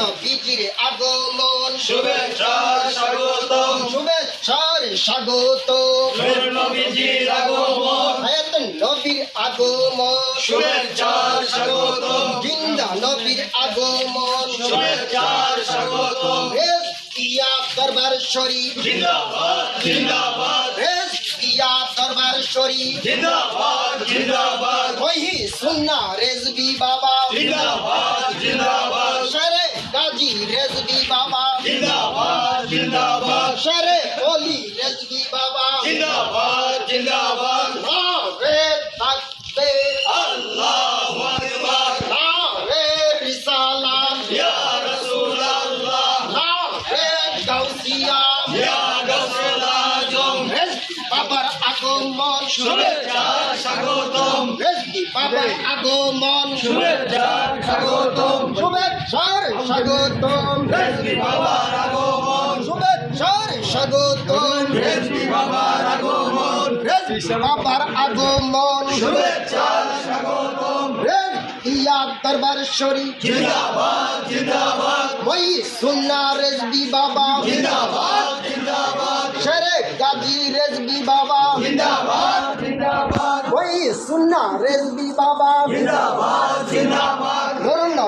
নবীজির আগমন। শুভেচ্ছা স্বাগত শুভেচ্ছার স্বাগত নবীজির আগমন। হায়াতুন নবীর আগমন। শুভেচ্ছা স্বাগত জিন্দা নবীর আগমন। শুভেচ্ছা স্বাগত ইয়া দরবার শরীফ। জিন্দাবাদ জিন্দাবাদ। ইয়া দরবার শরীফ। জিন্দাবাদ জিন্দাবাদ। ওহি সুন্না রেজবি বাবা। জিন্দাবাদ জিন্দাবাদ। বাবা জিন্দাবাদ জিন্দাবাদ। সারে ওলি রেজবি বাবা। জিন্দাবাদ জিন্দাবাদ। নারে তাকবে আল্লাহু আকবার। নারে রিসালাত। ইয়া রাসূলুল্লাহ। নারে গাউসিয়া। ইয়া গাউসুল আজম রেজবি বাবার আগমন। শুভেচ্ছা স্বাগতম। রেজবি বাবার আগমন। শুভেচ্ছা স্বাগতম। শুভেচ্ছার স্বাগতম। রেজবি বাবার আগমন শুভেচ্ছার স্বাগতম। রেজবি বাবার আগমন রেজবি বাবার আগমন। শুভেচ্ছার স্বাগতম। ইয়া দরবার শরীফ। জিন্দাবাদ জিন্দাবাদ। ওই সুন্না রেজবি বাবা। জিন্দাবাদ জিন্দাবাদ। শেরে গাজী রেজবি বাবা। জিন্দাবাদ জিন্দাবাদ। ওই সুন্না রেজবি বাবা। জিন্দাবাদ জিন্দাবাদ।